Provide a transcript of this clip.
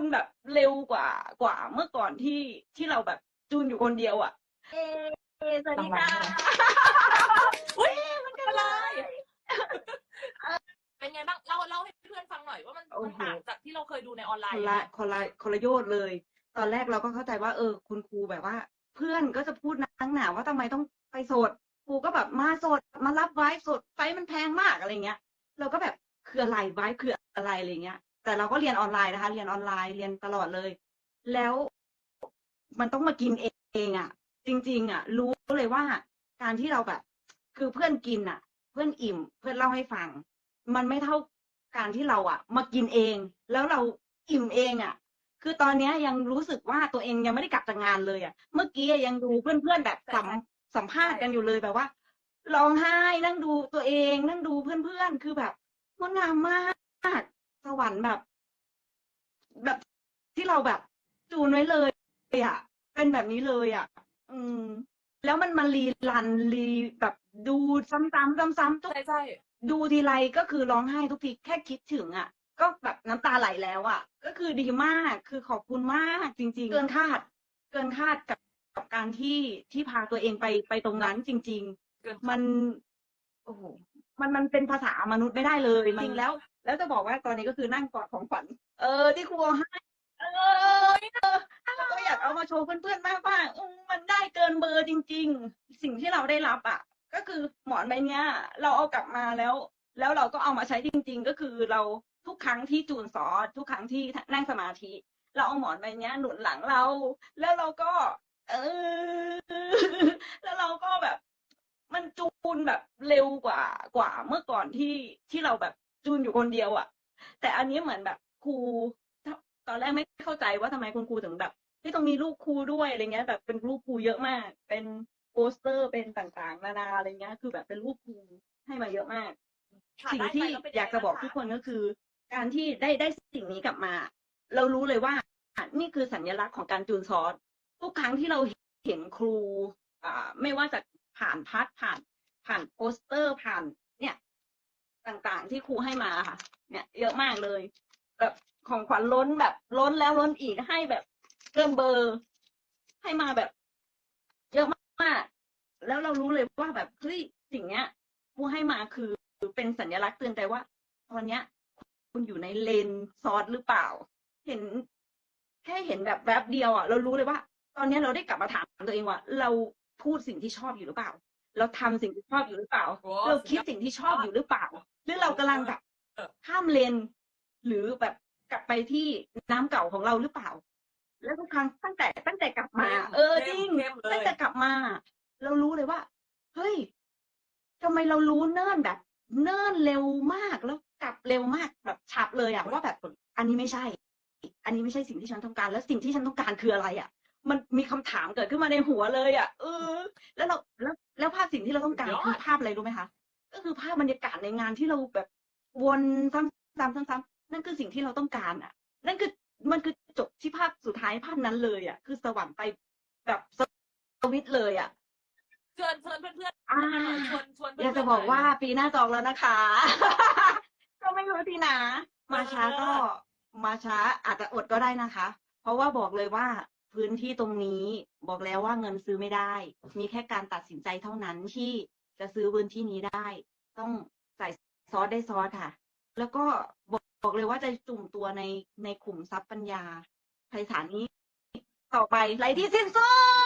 นแบบเร็วกว่ากว่าเมื่อก่อนที่ที่เราแบบจูนอยู่คนเดียวอะ เอสวัสดีค่ะอุ้ยมันกันเลยเป็นไงบ้างเล่าเล่าให้เพื่อนฟังหน่อยว่ามันโอ้มันโหต่างจากที่เราเคยดูในออนไลคนน์ละคนละคนละโยชน์เลย ตอนแรกเราก็เข้าใจว่า เออ คุณครูแบบว่า เพื่อนก็จะพูดนังหนาว่าทำไมต้องไปโสดครูก็แบบมาโสดมารับไว้โสดไฟมันแพงมากอะไรเงี้ย เราก็แบบคืออะไรไว้คืออะไรอะไรเงี้ย แต่เราก็เรียนออนไลน์นะคะ เรียนออนไลน์เรียนตลอดเลย แล้วมันต้องมากินเองเอะ จริง ๆอะ รู้เลยว่าการที่เราแบบ คือเพื่อนกินอะ เพื่อนอิ่ม เพื่อนเล่าให้ฟัง มันไม่เท่าการที่เราอะ มากินเอง แล้วเราอิ่มเองอะ คือตอนนี้ยังรู้สึกว่าตัวเองยังไม่ได้กลับจากงานเลยอะ เมื่อกี้ยังดูเพื่อนๆแบบสัมสัมภาษณ์กันอยู่เลยแบบว่าร้องไห้นั่งดูตัวเอง นั่งดูเพื่อนๆคือแบบงดงามมาก สวรรค์แบบ แบบที่เราแบบจูนไว้เลยอะ เป็นแบบนี้เลยอะ อืม แล้วมันมารีรันรีแบบดูซ้ำๆซ้ำๆทุกใช่ใช่ดูทีไรก็คือร้องไห้ทุกทีแค่คิดถึงอะ ก็แบบน้ำตาไหลแล้วอะ ก็คือดีมากคือขอบคุณมากจริง ๆ เกินคาด เกินคาดกับกับการที่ที่พาตัวเองไปไปตรงนั้นจริงเกินๆมัน โอ้โห มันมันเป็นภาษามนุษย์ไม่ได้เลยจริงๆแล้ว แล้วจะบอกว่าตอนนี้ก็คือนั่งกอดของขวัญเออที่ครูเอาให้เออแล้วก็อยากเอามาโชว์เพื่อนๆมากว่าอืมมันได้เกินเบอร์จริง ๆ สิ่งที่เราได้รับอะ ก็คือหมอนใบเนี้ย เราเอากลับมาแล้ว แล้วเราก็เอามาใช้จริง ๆ ก็คือเราทุกครั้งที่จูนสอนทุกครั้งที่นั่งสมาธิ เราเอาหมอนใบเนี้ยหนุนหลังเรา แล้วเราก็ เออ แล้วเราก็แบบ มันจูนแบบเร็วกว่ากว่าเมื่อก่อนที่ที่เราแบบจูนอยู่คนเดียวอะ่ะ แต่อันนี้เหมือนแบบครูตอนแรกไม่เข้าใจว่าทำไมคุณครูถึงแบบที่ต้องมีรูปครูด้วยอะไรเงี้ย แบบเป็นรูปครูเยอะมาก เป็นโปสเตอร์เป็นต่างๆ นานาอะไรเงี้ย คือแบบเป็นรูปครูให้มาเยอะมาก สิ่งที่อยากจะบอกทุกคนก็คือ การที่ได้ได้สิ่งนี้กลับมา เรารู้เลยว่านี่คือสัญลักษณ์ของการจูนซอสทุกครั้งที่เราเห็นครู อ่า ไม่ว่าจะ ผ่านพัดผ่าน ผ่านโปสเตอร์ผ่าน เนี่ย ต่างๆที่ครูให้มาค่ะ เนี่ย เยอะมากเลย แบบของขวัญล้นแบบล้นแล้วล้นอีกให้แบบเกินเบอร์ ให้มาแบบ เยอะมากๆแล้วเรารู้เลยว่าแบบเฮ้ยสิ่งเนี้ยครูให้มาคือเป็นสัญลักษณ์เตือนใจว่าตอนเนี้ย คุณอยู่ในเลนซอสหรือเปล่า เห็นแค่เห็นแบบแวบเดียวอะเรารู้เลยว่า ตอนเนี้ยเราได้กลับมาถามตัวเองว่า เรา พูดสิ่งที่ชอบอยู่หรือเปล่า เราทำสิ่งที่ชอบอยู่หรือเปล่าโอ้เราคิดสิ่งที่ชอบอยู่หรือเปล่า หรือเรากำลังแบบเออข้ามเลน หรือแบบกลับไปที่น้ำเก่าของเราหรือเปล่า แล้วทุกครั้งตั้งแต่ตั้งแต่กลับมา เออจริงเข้มเลตั้ยงแต่กลับมา เรารู้เลยว่า เฮ้ยทำไมเรารู้เนิ่นแบบ เนิ่นเร็วมากแล้วกลับเร็วมากแบบฉับเลยอะว่าแบบอันนี้ไม่ใช่ อันนี้ไม่ใช่สิ่งที่ฉันต้องการ แล้วสิ่งที่ฉันต้องการคืออะไรอะ มันมีคำถามเกิดขึ้นมาในหัวเลยอะเออ แล้วเราแล้วแล้วภาพสิ่งที่เราต้องการสุดยอดคือภาพอะไรรู้ไหมคะก็คือภาพบรรยากาศในงานที่เราแบบวนซ้ำซ้ำซ้ำซ้ำนั่นคือสิ่งที่เราต้องการอะ นั่นคือมันคือจบที่ภาพสุดท้ายภาพนั้นเลยอะ คือสวรรค์ไปแบบสวิตช์เลยอะเชิญเชิญเพื่อนอ่าๆชวนชวนเพื่อยากจะบอกว่าปีหน้าจองแล้วนะคะ ก็ไม่รู้ทีนะ มาช้าก็มาช้าอาจจะอดก็ได้นะคะ เพราะว่าบอกเลยว่า พื้นที่ตรงนี้บอกแล้วว่าเงินซื้อไม่ได้ มีแค่การตัดสินใจเท่านั้นที่จะซื้อพื้นที่นี้ได้ ต้องใส่ซอสได้ซอสค่ะ แล้วก็บอกบอกเลยว่าจะจุ่มตัวในในขุมทรัพย์ปัญญาไพศาลนี้ ต่อไปไรที่สิ้นสุด